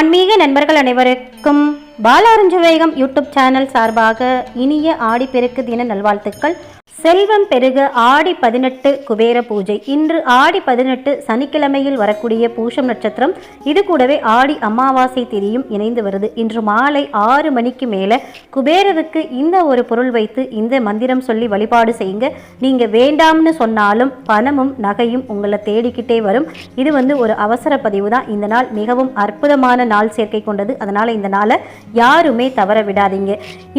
ஆன்மீக நண்பர்கள் அனைவருக்கும் பாலாரஞ்சு வேகம் யூடியூப் சேனல் சார்பாக இனிய ஆடிப்பெருக்கு தின நல்வாழ்த்துக்கள். செல்வம் பெருக ஆடி பதினெட்டு குபேர பூஜை. இன்று ஆடி பதினெட்டு சனிக்கிழமையில் வரக்கூடிய பூஷம் நட்சத்திரம். இது கூடவே ஆடி அமாவாசை திதியும் இணைந்து வருது. இன்று மாலை ஆறு மணிக்கு மேலே குபேரருக்கு இந்த ஒரு பொருள் வைத்து இந்த மந்திரம் சொல்லி வழிபாடு செய்யுங்க. நீங்கள் வேண்டாம்னு சொன்னாலும் பணமும் நகையும் உங்களை தேடிக்கிட்டே வரும். இது வந்து ஒரு அவசர பதிவு தான். இந்த நாள் மிகவும் அற்புதமான நாள் சேர்க்கை கொண்டது. அதனால் இந்த நாளை யாருமே தவற விடாதீங்க.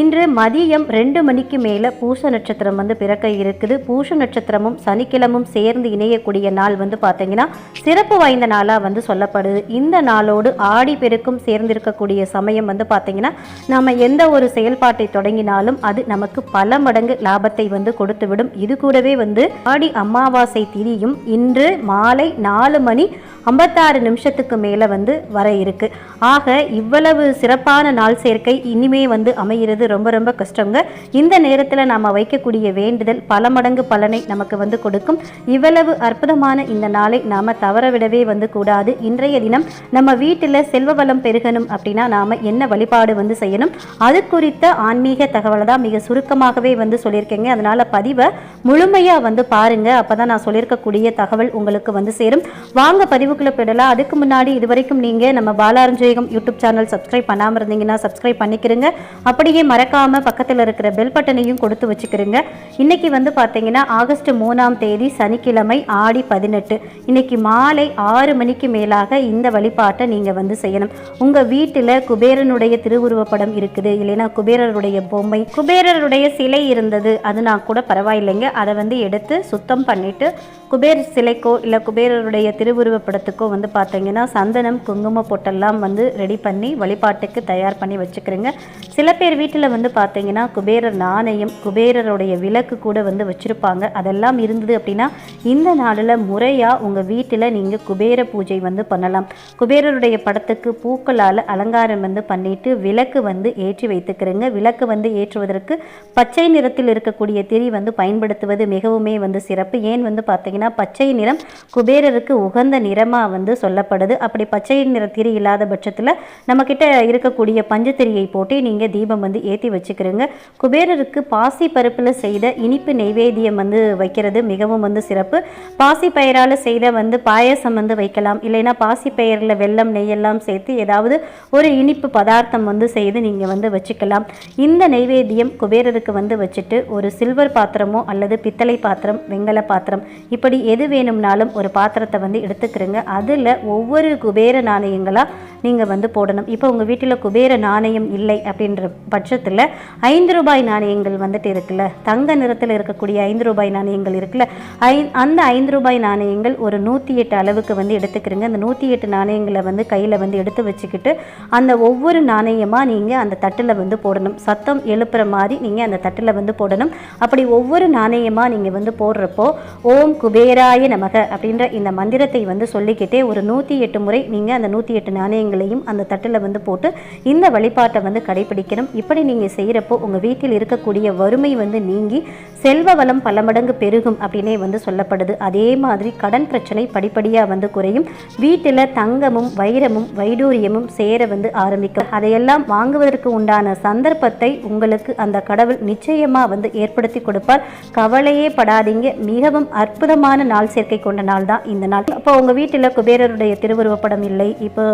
இன்று மதியம் ரெண்டு மணிக்கு மேலே பூச நட்சத்திரம் வந்து பிறக்க இருக்குது. பூஷ நட்சத்திரமும் சனிக்கிழமும் சேர்ந்து இணையக்கூடிய நாள் வந்து பார்த்தீங்கன்னா சிறப்பு வாய்ந்த நாளாக வந்து சொல்லப்படுது. இந்த நாளோடு ஆடி பெருக்கும் சேர்ந்திருக்கக்கூடிய சமயம் வந்து பார்த்தீங்கன்னா நம்ம எந்த ஒரு செயல்பாட்டை தொடங்கினாலும் அது நமக்கு பல மடங்கு லாபத்தை வந்து கொடுத்துவிடும். இது கூடவே வந்து ஆடி அமாவாசை திதியும் இன்று மாலை நாலு மணி ஐம்பத்தாறு நிமிஷத்துக்கு மேலே வந்து வர இருக்கு. ஆக இவ்வளவு சிறப்பான நாள் சேர்க்கை இனிமே வந்து அமைகிறது ரொம்ப ரொம்ப கஷ்டங்க. இந்த நேரத்தில் நாம் வைக்கக்கூடிய வேண்டுதல் பல மடங்கு பலனை நமக்கு வந்து கொடுக்கும். இவ்வளவு அற்புதமான இந்த நாளை நாம் தவற விடவே வந்து கூடாது. இன்றைய தினம் நம்ம வீட்டில் செல்வ வளம் பெருகணும் அப்படின்னா நாம் என்ன வழிபாடு வந்து செய்யணும்? அது குறித்த ஆன்மீக தகவலை தான் மிக சுருக்கமாகவே வந்து சொல்லியிருக்கேங்க. அதனால் பதிவை முழுமையாக வந்து பாருங்க. அப்போ தான் நான் சொல்லியிருக்கக்கூடிய தகவல் உங்களுக்கு வந்து சேரும். வாங்க பதிவுக்குள்ளே போயிடலாம். அதுக்கு முன்னாடி இது வரைக்கும் நீங்கள் நம்ம பாலாரஞ்சேகம் யூடியூப் சேனல் சப்ஸ்கிரைப் பண்ணாமல் இருந்தீங்கன்னா சப்ஸ்கிரைப் பண்ணிக்கிறங்க அப்படியே மறக்காமல் பக்கத்தில் இருக்கிற பெல் பட்டனையும் கொடுத்து வச்சுக்கிறங்க இன்னைக்கு வந்து பார்த்தீங்கன்னா ஆகஸ்ட் மூணாம் தேதி சனிக்கிழமை ஆடி பதினெட்டு. இன்னைக்கு மாலை ஆறு மணிக்கு மேலாக இந்த வழிபாட்டை நீங்கள் வந்து செய்யணும். உங்கள் வீட்டில் குபேரனுடைய திருவுருவப்படம் இருக்குது. இல்லைன்னா குபேரருடைய பொம்மை குபேரருடைய சிலை இருந்தது அதுனா கூட பரவாயில்லைங்க. அதை வந்து எடுத்து சுத்தம் பண்ணிட்டு குபேர் சிலைக்கோ இல்லை குபேரருடைய திருவுருவப்படத்துக்கோ வந்து பார்த்தீங்கன்னா சந்தனம் குங்கும பொட்டெல்லாம் வந்து ரெடி பண்ணி வழிபாட்டுக்கு தயார் பண்ணி வச்சுக்கிறேங்க. சில பேர் வீட்டில் வந்து பார்த்தீங்கன்னா குபேரர் நாணயம் குபேரருடைய விளக்கு கூட வந்து வச்சுருப்பாங்க. அதெல்லாம் இருந்தது அப்படின்னா இந்த நாளில் முறையாக உங்கள் வீட்டில் நீங்கள் குபேர பூஜை வந்து பண்ணலாம். குபேரருடைய படத்துக்கு பூக்களால் அலங்காரம் வந்து பண்ணிட்டு விளக்கு வந்து ஏற்றி வைத்துக்கிறேங்க. விளக்கு வந்து ஏற்றுவதற்கு பச்சை நிறத்தில் இருக்கக்கூடிய திரி வந்து பயன்படுத்துவது மிகவுமே வந்து சிறப்பு. ஏன் வந்து பார்த்தீங்கன்னா பச்சை நிறம் குபேரருக்கு உகந்த நிறமாக வந்து சொல்லப்படுது. அப்படி பச்சை நிற திரி இல்லாத பட்சத்தில் நம்மக்கிட்ட இருக்கக்கூடிய பஞ்சு திரியை போட்டு நீங்கள் தீபம் வந்து ஏற்றி வச்சுக்கிறீங்க. குபேரருக்கு பாசி பருப்பில் செய்த இனிப்பு நெய்வேத்தியம் வந்து வைக்கிறது மிகவும் வந்து சிறப்பு. பாசி பயிரால் செய்த வந்து பாயசம் வந்து வைக்கலாம். இல்லைன்னா பாசி பயிரில் வெல்லம் நெய்யெல்லாம் சேர்த்து ஏதாவது ஒரு இனிப்பு பதார்த்தம் வந்து செய்து நீங்கள் வந்து வச்சுக்கலாம். இந்த நெய்வேத்தியம் குபேரருக்கு வந்து வச்சுட்டு ஒரு சில்வர் பாத்திரமோ அல்லது பித்தளை பாத்திரம் வெங்கல பாத்திரம் இப்படி எது வேணும்னாலும் ஒரு பாத்திரத்தை வந்து எடுத்துக்கிறங்க. அதில் ஒவ்வொரு குபேர நாணயங்களாக நீங்கள் வந்து போடணும். இப்போ உங்கள் வீட்டில் குபேர நாணயம் இல்லை அப்படின்ற பட்சத்தில் ஐந்து ரூபாய் நாணயங்கள் வந்துட்டு இருக்குல்ல? தங்க நிறத்தில் இருக்கக்கூடிய ஐந்து ரூபாய் நாணயங்கள் இருக்குல்ல? ஐ அந்த ஐந்து ரூபாய் நாணயங்கள் ஒரு நூற்றி எட்டு அளவுக்கு வந்து எடுத்துக்கிறீங்க. அந்த நூற்றி எட்டு நாணயங்களை வந்து கையில் வந்து எடுத்து வச்சுக்கிட்டு அந்த ஒவ்வொரு நாணயமாக நீங்கள் அந்த தட்டில் வந்து போடணும். சத்தம் எழுப்புற மாதிரி நீங்கள் அந்த தட்டில் வந்து போடணும். அப்படி ஒவ்வொரு நாணயமாக நீங்கள் வந்து போடுறப்போ ஓம் குபேராய நமக அப்படின்ற இந்த மந்திரத்தை வந்து சொல்லிக்கிட்டே ஒரு நூற்றி எட்டு முறை நீங்கள் அந்த நூற்றி எட்டு நாணயங்கள் நாணயங்களையும் அந்த தட்டில் வந்து போட்டு இந்த வழிபாட்டை வந்து கடைபிடிக்கணும். இப்படி நீங்கள் செய்கிறப்போ உங்கள் வீட்டில் இருக்கக்கூடிய வறுமை வந்து நீங்கி செல்வ வளம் பல மடங்கு பெருகும் அப்படின்னே வந்து சொல்லப்படுது. அதே மாதிரி கடன் பிரச்சனை படிப்படியாக வந்து குறையும். வீட்டில் தங்கமும் வைரமும் வைடூரியமும் சேர வந்து ஆரம்பிக்கும். அதையெல்லாம் வாங்குவதற்கு உண்டான சந்தர்ப்பத்தை உங்களுக்கு அந்த கடவுள் நிச்சயமாக வந்து ஏற்படுத்தி கொடுப்பார். கவலையே படாதீங்க. மிகவும் அற்புதமான நாள் சேர்க்கை கொண்ட நாள் தான் இந்த நாள். அப்போ உங்கள் வீட்டில் குபேரருடைய திருவுருவப்படம் இல்லை. இப்போ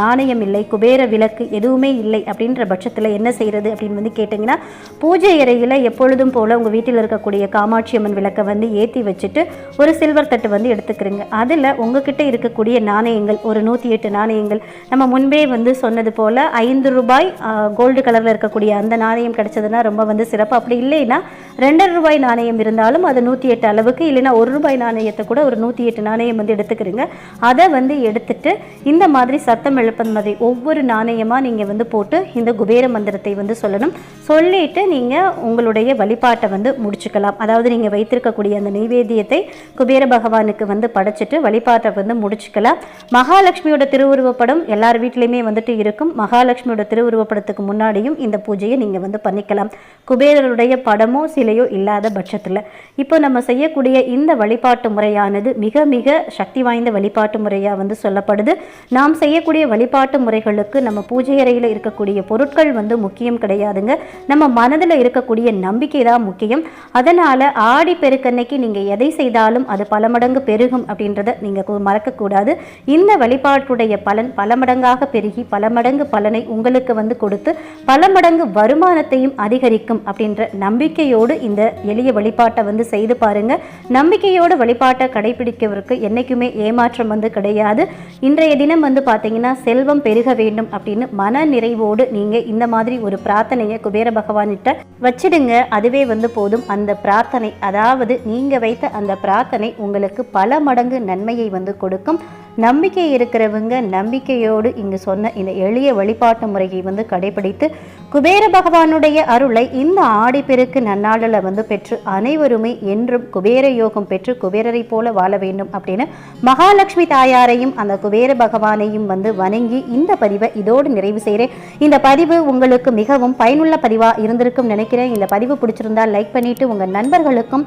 நாணயம் இல்லை குபேர விளக்கு எதுவுமே இல்லை அப்படின்ற பட்சத்தில் என்ன செய்கிறது அப்படின்னு வந்து கேட்டிங்கன்னா பூஜை அறையில் எப்பொழுதும் போல் உங்கள் வீட்டில் இருக்கக்கூடிய காமாட்சி அம்மன் விளக்கை வந்து ஏற்றி வச்சுட்டு ஒரு சில்வர் தட்டு வந்து எடுத்துக்கிறீங்க. அதில் உங்ககிட்ட இருக்கக்கூடிய நாணயங்கள் ஒரு நூற்றி எட்டு நாணயங்கள் நம்ம முன்பே வந்து சொன்னது போல் ஐந்து ரூபாய் கோல்டு கலரில் இருக்கக்கூடிய அந்த நாணயம் கிடச்சதுன்னா ரொம்ப வந்து சிறப்பு. அப்படி இல்லைன்னா ரெண்டரை ரூபாய் நாணயம் இருந்தாலும் அது நூற்றி எட்டு அளவுக்கு இல்லைன்னா ஒரு ரூபாய் நாணயத்தை கூட ஒரு நூற்றி எட்டு நாணயம் வந்து எடுத்துக்கிறீங்க. அதை வந்து எடுத்துட்டு இந்த மாதிரி சத்தம் எழுப்பது ஒவ்வொரு நாணயமாக நீங்கள் வந்து போட்டு இந்த குபேர மந்திரத்தை வந்து சொல்லணும். சொல்லிட்டு நீங்கள் உங்களுடைய வழிபாட்டை வந்து முடிச்சுக்கலாம். அதாவது நீங்கள் வைத்திருக்கக்கூடிய அந்த நைவேத்தியத்தை குபேர பகவானுக்கு வந்து படைச்சிட்டு வழிபாட்டை வந்து முடிச்சுக்கலாம். மகாலட்சுமியோட திருவுருவப்படம் எல்லார் வீட்லேயுமே வந்துட்டு இருக்கும். மகாலட்சுமியோட திருவுருவப்படத்துக்கு முன்னாடியும் இந்த பூஜையை நீங்கள் வந்து பண்ணிக்கலாம். குபேரருடைய படமோ சிலையோ இல்லாத பட்சத்தில். இப்போ நம்ம செய்யக்கூடிய இந்த வழிபாட்டு முறையானது மிக மிக சக்தி வாய்ந்த வழிபாட்டு முறையாக வந்து சொல்லப்படுது. நாம் செய்யக்கூடிய வழிபாட்டு முறைகளுக்கு நம்ம பூஜை அறையில் இருக்கக்கூடிய பொருட்கள் வந்து முக்கியம் கிடையாதுங்க. நம்ம மனதில் இருக்கக்கூடிய நம்பிக்கை தான் முக்கியம். அதனால் ஆடி பெருக்கன்னைக்கு நீங்கள் எதை செய்தாலும் அது பல மடங்கு பெருகும் அப்படின்றத நீங்கள் மறக்கக்கூடாது. இந்த வழிபாட்டுடைய பலன் பல மடங்காக பெருகி பல மடங்கு பலனை உங்களுக்கு வந்து கொடுத்து பல மடங்கு வருமானத்தையும் அதிகரிக்கும் அப்படின்ற நம்பிக்கையோடு இந்த எளிய வழிபாட்டை வந்து செய்து பாருங்க. நம்பிக்கையோடு வழிபாட்டை கடைபிடிக்கிறவருக்கு என்றைக்குமே ஏமாற்றம் வந்து கிடையாது. இன்றைய தினம் வந்து பார்த்தீங்கன்னா செல்வம் பெருக வேண்டும் அப்படின்னு மன நிறைவோடு நீங்கள் இந்த மாதிரி ஒரு பிரார்த்தனையை குபேர பகவான்கிட்ட வச்சிடுங்க. அதுவே வந்து போதும். அந்த பிரார்த்தனை அதாவது நீங்கள் வைத்த அந்த பிரார்த்தனை உங்களுக்கு பல மடங்கு நன்மையை வந்து கொடுக்கும். நம்பிக்கை இருக்கிறவங்க நம்பிக்கையோடு இங்கு சொன்ன இந்த எளிய வழிபாட்டு முறையை வந்து கடைபிடித்து குபேர பகவானுடைய அருளை இந்த ஆடிப்பெருக்கு நன்னாளில் வந்து பெற்று அனைவருமே என்றும் குபேர யோகம் பெற்று குபேரரை போல வாழ வேண்டும் அப்படின்னு மகாலட்சுமி தாயாரையும் அந்த குபேர பகவானையும் வந்து வணங்கி இந்த பதிவை இதோடு நிறைவு செய்கிறேன். இந்த பதிவு உங்களுக்கு மிகவும் பயனுள்ள பதிவாக இருந்திருக்கும் நினைக்கிறேன். இந்த பதிவு பிடிச்சிருந்தால் லைக் பண்ணிட்டு உங்கள் நண்பர்களுக்கும்